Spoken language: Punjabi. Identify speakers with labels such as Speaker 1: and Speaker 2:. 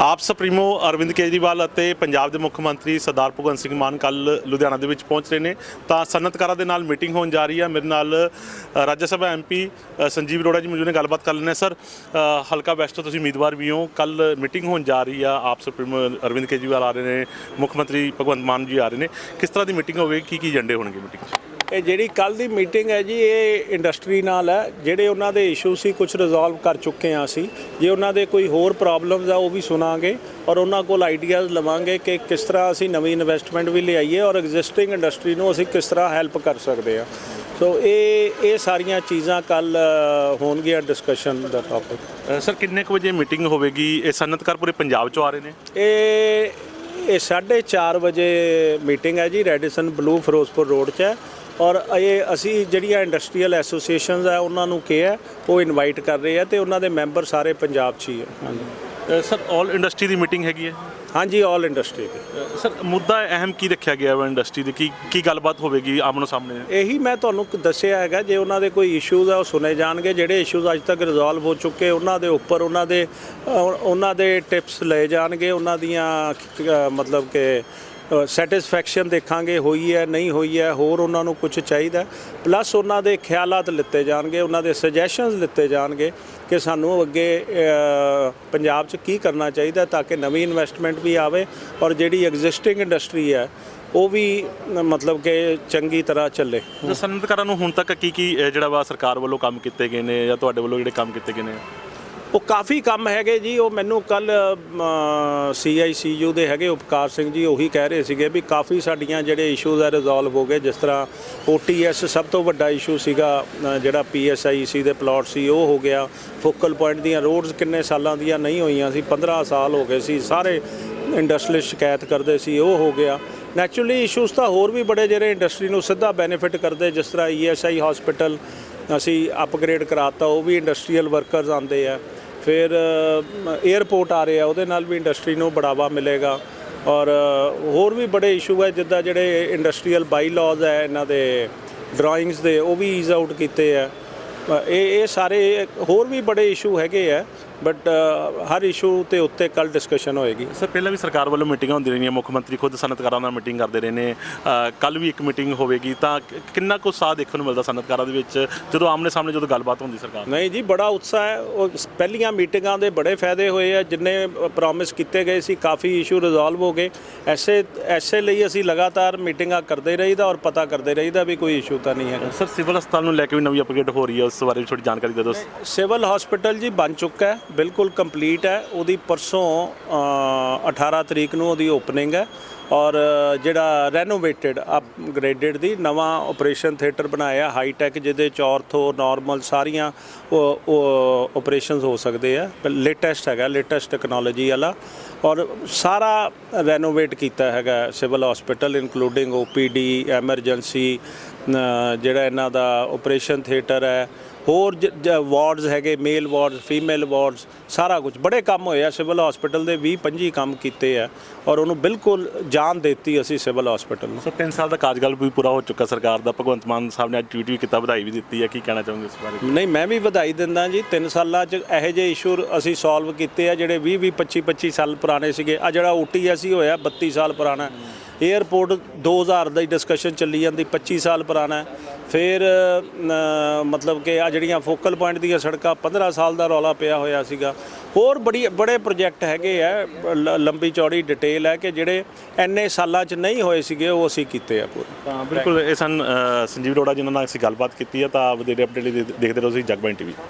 Speaker 1: ਆਪ ਸੁਪਰੀਮੋ ਅਰਵਿੰਦ ਕੇਜਰੀਵਾਲ ਅਤੇ ਪੰਜਾਬ ਦੇ ਮੁੱਖ ਮੰਤਰੀ ਸਰਦਾਰ ਭਗਵੰਤ ਸਿੰਘ ਮਾਨ ਕੱਲ ਲੁਧਿਆਣਾ ਦੇ ਵਿੱਚ ਪਹੁੰਚ ਰਹੇ ਨੇ। ਤਾਂ ਸਨਅਤਕਾਰਾਂ ਦੇ ਨਾਲ ਮੀਟਿੰਗ ਹੋਣ ਜਾ ਰਹੀ ਹੈ। ਮੇਰੇ ਨਾਲ ਅ, ਰਾਜ ਸਭਾ ਐਮਪੀ ਸੰਜੀਵ ਅਰੋੜਾ ਜੀ ਮੌਜੂਦ ਨੇ। ਗੱਲਬਾਤ ਕਰ ਲੈਣੇ ਸਰ ਅ, ਹਲਕਾ ਵੈਸਟ ਤੋਂ ਤੁਸੀਂ ਉਮੀਦਵਾਰ ਵੀ ਹੋ। ਕੱਲ ਮੀਟਿੰਗ ਹੋਣ ਜਾ ਰਹੀ ਆ। ਆਪ ਸੁਪਰੀਮੋ ਅਰਵਿੰਦ ਕੇਜਰੀਵਾਲ ਆ ਰਹੇ ਨੇ। ਮੁੱਖ ਮੰਤਰੀ ਭਗਵੰਤ ਮਾਨ ਜੀ ਆ ਰਹੇ ਨੇ। ਕਿਸ ਤਰ੍ਹਾਂ ਦੀ ਮੀਟਿੰਗ ਹੋਵੇਗੀ? ਕੀ ਕੀ ਏਜੰਡੇ ਹੋਣਗੇ ਮੀਟਿੰਗ 'ਚ?
Speaker 2: ਇਹ ਜਿਹੜੀ ਕੱਲ ਦੀ ਮੀਟਿੰਗ ਹੈ ਜੀ ਇਹ ਇੰਡਸਟਰੀ ਨਾਲ ਹੈ। ਜਿਹੜੇ ਉਹਨਾਂ ਦੇ ਇਸ਼ੂ ਸੀ ਕੁਝ ਰਿਜ਼ੋਲਵ ਕਰ ਚੁੱਕੇ ਹਾਂ ਅਸੀਂ। ਜੇ ਉਹਨਾਂ ਦੇ ਕੋਈ ਹੋਰ ਪ੍ਰੋਬਲਮਸ ਆ ਉਹ ਵੀ ਸੁਣਾਂਗੇ ਔਰ ਉਹਨਾਂ ਕੋਲ ਆਈਡੀਆਜ਼ ਲਵਾਂਗੇ ਕਿ ਕਿਸ ਤਰ੍ਹਾਂ ਅਸੀਂ ਨਵੀਂ ਇਨਵੈਸਟਮੈਂਟ ਵੀ ਲਿਆਈਏ ਔਰ ਐਗਜ਼ਿਸਟਿੰਗ ਇੰਡਸਟਰੀ ਨੂੰ ਅਸੀਂ ਕਿਸ ਤਰ੍ਹਾਂ ਹੈਲਪ ਕਰ ਸਕਦੇ ਹਾਂ। ਸੋ ਇਹ ਇਹ ਸਾਰੀਆਂ ਚੀਜ਼ਾਂ ਕੱਲ ਹੋਣਗੀਆਂ ਡਿਸਕਸ਼ਨ ਦਾ ਟਾਪਿਕ
Speaker 1: ਸਰ ਕਿੰਨੇ ਕੁ ਵਜੇ ਮੀਟਿੰਗ ਹੋਵੇਗੀ? ਇਹ ਸਨਅਤਕਾਰ ਪੂਰੇ ਪੰਜਾਬ 'ਚੋਂ ਆ ਰਹੇ ਨੇ।
Speaker 2: ਇਹ ਇਹ 4:30 ਵਜੇ ਮੀਟਿੰਗ ਹੈ ਜੀ ਰੈਡੀਸਨ ਬਲੂ ਫਿਰੋਜ਼ਪੁਰ ਰੋਡ 'ਚ ਹੈ। ਔਰ ਇਹ ਅਸੀਂ ਜਿਹੜੀਆਂ ਇੰਡਸਟਰੀਅਲ ਐਸੋਸੀਏਸ਼ਨਸ ਆ ਉਹਨਾਂ ਨੂੰ ਕਿਹਾ ਉਹ ਇਨਵਾਈਟ ਕਰ ਰਹੇ ਆ ਤੇ ਉਹਨਾਂ ਦੇ ਮੈਂਬਰ ਸਾਰੇ ਪੰਜਾਬ 'ਚ ਹੀ ਹੈ ਹਾਂਜੀ।
Speaker 1: ਸਰ ਆਲ ਇੰਡਸਟਰੀ ਦੀ ਮੀਟਿੰਗ ਹੈਗੀ ਹੈ?
Speaker 2: ਹਾਂਜੀ ਆਲ ਇੰਡਸਟਰੀ ਦੇ।
Speaker 1: ਸਰ ਮੁੱਦਾ ਅਹਿਮ ਕੀ ਰੱਖਿਆ ਗਿਆ ਹੈ ਇੰਡਸਟਰੀ ਦੇ? ਕੀ ਕੀ ਗੱਲਬਾਤ ਹੋਵੇਗੀ ਆਮਨੋ ਸਾਹਮਣੇ?
Speaker 2: ਇਹੀ ਮੈਂ ਤੁਹਾਨੂੰ ਦੱਸਿਆ ਹੈਗਾ ਜੇ ਉਹਨਾਂ ਦੇ ਕੋਈ ਇਸ਼ੂਜ਼ ਆ ਉਹ ਸੁਨੇ ਜਾਣਗੇ। ਜਿਹੜੇ ਇਸ਼ੂਜ਼ ਅੱਜ ਤੱਕ ਰਿਜ਼ੋਲਵ ਹੋ ਚੁੱਕੇ ਉਹਨਾਂ ਦੇ ਉੱਪਰ ਉਹਨਾਂ ਦੇ ਉਹਨਾਂ ਦੇ ਟਿਪਸ ਲਏ ਜਾਣਗੇ ਉਹਨਾਂ ਦੀਆਂ ਮਤਲਬ ਕਿ ਸੈਟੀਸਫੈਕਸ਼ਨ ਦੇਖਾਂਗੇ, ਹੋਈ ਹੈ, ਨਹੀਂ ਹੋਈ ਹੈ, ਹੋਰ ਉਹਨਾਂ ਨੂੰ ਕੁਝ ਚਾਹੀਦਾ ਪਲੱਸ ਉਹਨਾਂ ਦੇ ਖਿਆਲਾਤ ਲਿੱਤੇ ਜਾਣਗੇ, ਉਹਨਾਂ ਦੇ ਸੁਜੈਸ਼ਨਸ ਲਿੱਤੇ ਜਾਣਗੇ ਕਿ ਸਾਨੂੰ ਅੱਗੇ ਪੰਜਾਬ 'ਚ ਕੀ ਕਰਨਾ ਚਾਹੀਦਾ ਤਾਂ ਕਿ ਨਵੀਂ ਇਨਵੈਸਟਮੈਂਟ ਵੀ ਆਵੇ ਔਰ ਜਿਹੜੀ ਐਗਜ਼ਿਸਟਿੰਗ ਇੰਡਸਟਰੀ ਹੈ, ਉਹ ਵੀ ਮਤਲਬ ਕਿ ਚੰਗੀ ਤਰ੍ਹਾਂ ਚੱਲੇ।
Speaker 1: ਤਾਂ ਸਨਅਤਕਾਰਾਂ ਨੂੰ ਹੁਣ ਤੱਕ ਕੀ ਕੀ ਜਿਹੜਾ ਵਾ ਸਰਕਾਰ ਵੱਲੋਂ ਕੰਮ ਕੀਤੇ ਗਏ ਨੇ ਜਾਂ ਤੁਹਾਡੇ ਵੱਲੋਂ ਜਿਹੜੇ ਕੰਮ ਕੀਤੇ ਗਏ ਨੇ?
Speaker 2: ਉਹ ਕਾਫੀ ਕੰਮ ਹੈਗੇ ਜੀ ਉਹ ਮੈਨੂੰ ਕੱਲ ਸੀਆਈਸੀਯੂ ਦੇ ਹੈਗੇ ਉਪਕਾਰ ਸਿੰਘ ਜੀ ਉਹੀ ਕਹਿ ਰਹੇ ਸੀਗੇ ਵੀ ਕਾਫੀ ਸਾਡੀਆਂ ਜਿਹੜੇ ਇਸ਼ੂਜ਼ ਆ ਰਿਜ਼ੋਲਵ ਹੋ ਗਏ ਜਿਸ ਤਰ੍ਹਾਂ OTS ਸਭ ਤੋਂ ਵੱਡਾ ਇਸ਼ੂ ਸੀਗਾ ਅ, ਜਿਹੜਾ PSIC ਦੇ ਪਲਾਟ ਸੀ ਉਹ ਹੋ ਗਿਆ। ਫੋਕਲ ਪੁਆਇੰਟ ਦੀਆਂ ਰੋਡਸ ਕਿੰਨੇ ਸਾਲਾਂ ਦੀਆਂ ਨਹੀਂ ਹੋਈਆਂ ਸੀ 15 ਸਾਲ ਹੋ ਗਏ ਸੀ ਸਾਰੇ ਇੰਡਸਟਰੀਅਲ ਸ਼ਿਕਾਇਤ ਕਰਦੇ ਸੀ ਉਹ ਹੋ ਗਿਆ। ਨੈਚੁਰਲੀ ਇਸ਼ੂਜ਼ ਤਾਂ ਹੋਰ ਵੀ ਬੜੇ ਜਿਹੜੇ ਇੰਡਸਟਰੀ ਨੂੰ ਸਿੱਧਾ ਬੈਨੀਫਿਟ ਕਰਦੇ ਜਿਸ ਤਰ੍ਹਾਂ ESI ਹਸਪੀਟਲ ਅਸੀਂ ਅਪਗ੍ਰੇਡ ਕਰਾਤਾ ਉਹ ਵੀ ਇੰਡਸਟਰੀਅਲ ਵਰਕਰਸ ਆਉਂਦੇ ਆ। ਫਿਰ 에ਅਰਪੋਰਟ ਆ ਰਿਹਾ ਉਹਦੇ ਨਾਲ ਵੀ ਇੰਡਸਟਰੀ ਨੂੰ ਬੜਾਵਾ ਮਿਲੇਗਾ। ਔਰ ਹੋਰ ਵੀ ਬੜੇ ਇਸ਼ੂ ਹੈ ਜਿੱਦਾਂ ਜਿਹੜੇ ਇੰਡਸਟਰੀਅਲ ਬਾਈ ਲਾਜ਼ ਹੈ ਇਹਨਾਂ ਦੇ ਡਰਾਇੰਗਸ ਦੇ, ਉਹ ਵੀ ਈਜ਼ ਆਊਟ ਕੀਤੇ ਆ। ਇਹ ਇਹ ਸਾਰੇ ਹੋਰ ਵੀ ਬੜੇ ਇਸ਼ੂ ਹੈਗੇ ਆ। ਬਟ ਹਰ ਇਸ਼ੂ ਤੇ ਉੱਤੇ ਕੱਲ ਡਿਸਕਸ਼ਨ ਹੋਏਗੀ।
Speaker 1: ਸਰ ਪਹਿਲਾਂ ਵੀ ਸਰਕਾਰ ਵੱਲੋਂ ਮੀਟਿੰਗਾਂ ਹੁੰਦੀਆਂ ਰਹੀਆਂ ਮੁੱਖ ਮੰਤਰੀ ਖੁਦ ਸਨਅਤਕਾਰਾਂ ਨਾਲ ਮੀਟਿੰਗ ਕਰਦੇ ਰਹੇ ਨੇ। ਕੱਲ ਵੀ ਇੱਕ ਮੀਟਿੰਗ ਹੋਵੇਗੀ ਤਾਂ ਕਿੰਨਾ ਕੁ ਸਾਥ ਦੇਖਣ ਨੂੰ ਮਿਲਦਾ ਸਨਅਤਕਾਰਾਂ ਦੇ ਵਿੱਚ ਜਦੋਂ ਆਮਨੇ ਸਾਹਮਣੇ ਜਦੋਂ ਗੱਲਬਾਤ ਹੁੰਦੀ ਸਰਕਾਰ
Speaker 2: ਨਹੀਂ ਜੀ ਬੜਾ ਉਤਸ਼ਾਹ ਹੈ। ਉਹ ਪਹਿਲੀਆਂ ਮੀਟਿੰਗਾਂ ਦੇ ਬੜੇ ਫਾਇਦੇ ਹੋਏ ਆ ਜਿੰਨੇ ਪ੍ਰੋਮਿਸ ਕੀਤੇ ਗਏ ਸੀ ਕਾਫੀ ਇਸ਼ੂ ਰਿਜ਼ੋਲਵ ਹੋ ਗਏ। ਐਸੇ ਐਸੇ ਲਈ ਅਸੀਂ ਲਗਾਤਾਰ ਮੀਟਿੰਗਾਂ ਕਰਦੇ ਰਹੀਦਾ ਔਰ ਪਤਾ ਕਰਦੇ ਰਹੀਦਾ ਵੀ ਕੋਈ ਇਸ਼ੂ ਤਾਂ ਨਹੀਂ ਹੈਗਾ।
Speaker 1: ਸਰ ਸਿਵਲ ਹਸਪਤਾਲ ਨੂੰ ਲੈ ਕੇ ਵੀ ਨਵੀਂ ਅਪਗ੍ਰੇਡ ਹੋ ਰਹੀ ਹੈ ਉਸ ਬਾਰੇ ਵੀ ਥੋੜੀ ਜਾਣਕਾਰੀ ਦੇ ਦਿਓ।
Speaker 2: ਸਿਵਲ ਹਸਪੀਟਲ ਜੀ ਬਣ ਚੁੱਕਾ ਹੈ। ਬਿਲਕੁਲ ਕੰਪਲੀਟ ਹੈ। ਉਹਦੀ ਪਰਸੋਂ ਅ, 18 ਤਰੀਕ ਨੂੰ ਉਹਦੀ ਓਪਨਿੰਗ ਹੈ ਔਰ ਜਿਹੜਾ ਰੈਨੋਵੇਟਡ ਅਪਗ੍ਰੇਡਡ ਦੀ ਨਵਾਂ ਆਪਰੇਸ਼ਨ ਥੀਏਟਰ ਬਣਾਇਆ ਹਾਈ ਟੈਕ ਜਿਹਦੇ ਚ ਆਰਥੋ ਨਾਰਮਲ ਸਾਰੀਆਂ ਉਹ ਆਪਰੇਸ਼ਨਸ ਹੋ ਸਕਦੇ ਆ। ਲੇਟੈਸਟ ਹੈਗਾ ਲੇਟੈਸਟ ਟੈਕਨੋਲੋਜੀ ਵਾਲਾ ਔਰ ਸਾਰਾ ਰੈਨੋਵੇਟ ਕੀਤਾ ਹੈਗਾ civil hospital including OPD emergency ਜਿਹੜਾ ਇਹਨਾਂ ਦਾ ਆਪਰੇਸ਼ਨ ਥੀਏਟਰ ਹੈ ਹੋਰ ਵਾਰਡਸ ਹੈਗੇ ਮੇਲ ਵਾਰਡਸ ਫੀਮੇਲ ਵਾਰਡਸ ਸਾਰਾ ਕੁਝ ਬੜੇ ਕੰਮ ਹੋਏ ਆ ਸਿਵਲ ਹਸਪੀਟਲ ਦੇ 20 25 ਕੰਮ ਕੀਤੇ ਆ ਔਰ ਉਹਨੂੰ ਬਿਲਕੁਲ ਜਾਨ ਦਿੱਤੀ ਅਸੀਂ ਸਿਵਲ ਹਸਪੀਟਲ ਨੂੰ।
Speaker 1: ਸਰ 3 ਸਾਲ ਦਾ ਕਾਰਜਕਾਲ ਵੀ ਪੂਰਾ ਹੋ ਚੁੱਕਾ ਸਰਕਾਰ ਦਾ। ਭਗਵੰਤ ਮਾਨ ਸਾਹਿਬ ਨੇ ਅੱਜ ਟਵੀਟ ਵੀ ਕੀਤਾ ਵਧਾਈ ਵੀ ਦਿੱਤੀ ਹੈ। ਕੀ ਕਹਿਣਾ ਚਾਹੋਗੇ ਇਸ ਬਾਰੇ?
Speaker 2: ਨਹੀਂ ਮੈਂ ਵੀ ਵਧਾਈ ਦਿੰਦਾ ਜੀ। 3 ਸਾਲਾਂ 'ਚ ਇਹੋ ਜਿਹੇ ਇਸ਼ੂ ਅਸੀਂ ਸੋਲਵ ਕੀਤੇ ਆ ਜਿਹੜੇ 20 20 25 25 ਸਾਲ ਪੁਰਾਣੇ ਸੀਗੇ। ਆ ਜਿਹੜਾ ਹੀ ਹੋਇਆ 32 ਸਾਲ ਪੁਰਾਣਾ। 에ਅਰਪੋਰਟ 2000 ਦੀ ਡਿਸਕਸ਼ਨ ਚੱਲੀ ਜਾਂਦੀ 25 ਸਾਲ ਪੁਰਾਣਾ। ਹੈ। ਫਿਰ ਮਤਲਬ ਕਿ ਆ ਜਿਹੜੀਆਂ ਫੋਕਲ ਪੁਆਇੰਟ ਦੀਆਂ ਸੜਕਾਂ 15 ਸਾਲ ਦਾ ਰੌਲਾ ਪਿਆ ਹੋਇਆ ਸੀਗਾ। ਹੋਰ ਬੜੀ, ਬੜੇ ਪ੍ਰੋਜੈਕਟ ਹੈਗੇ ਆ, ਲ- ਲੰਬੀ ਚੌੜੀ ਡਿਟੇਲ ਹੈ ਕਿ ਜਿਹੜੇ ਐਨੇ ਸਾਲਾਂ 'ਚ ਨਹੀਂ ਹੋਏ ਸੀਗੇ, ਉਹ ਅਸੀਂ ਕੀਤੇ ਆ ਪੂਰੇ।
Speaker 1: ਤਾਂ ਬਿਲਕੁਲ, ਇਹ ਸਨ ਸੰਜੀਵ ਅਰੋੜਾ ਜਿਨ੍ਹਾਂ ਨਾਲ ਅਸੀਂ ਗੱਲਬਾਤ ਕੀਤੀ ਹੈ ਤਾਂ ਵਧੇਰੇ ਅਪਡੇਟ ਦੇ- ਦੇਖਦੇ ਰਹੋ ਤੁਸੀਂ ਜਗਬਾਣੀ ਟੀਵੀ।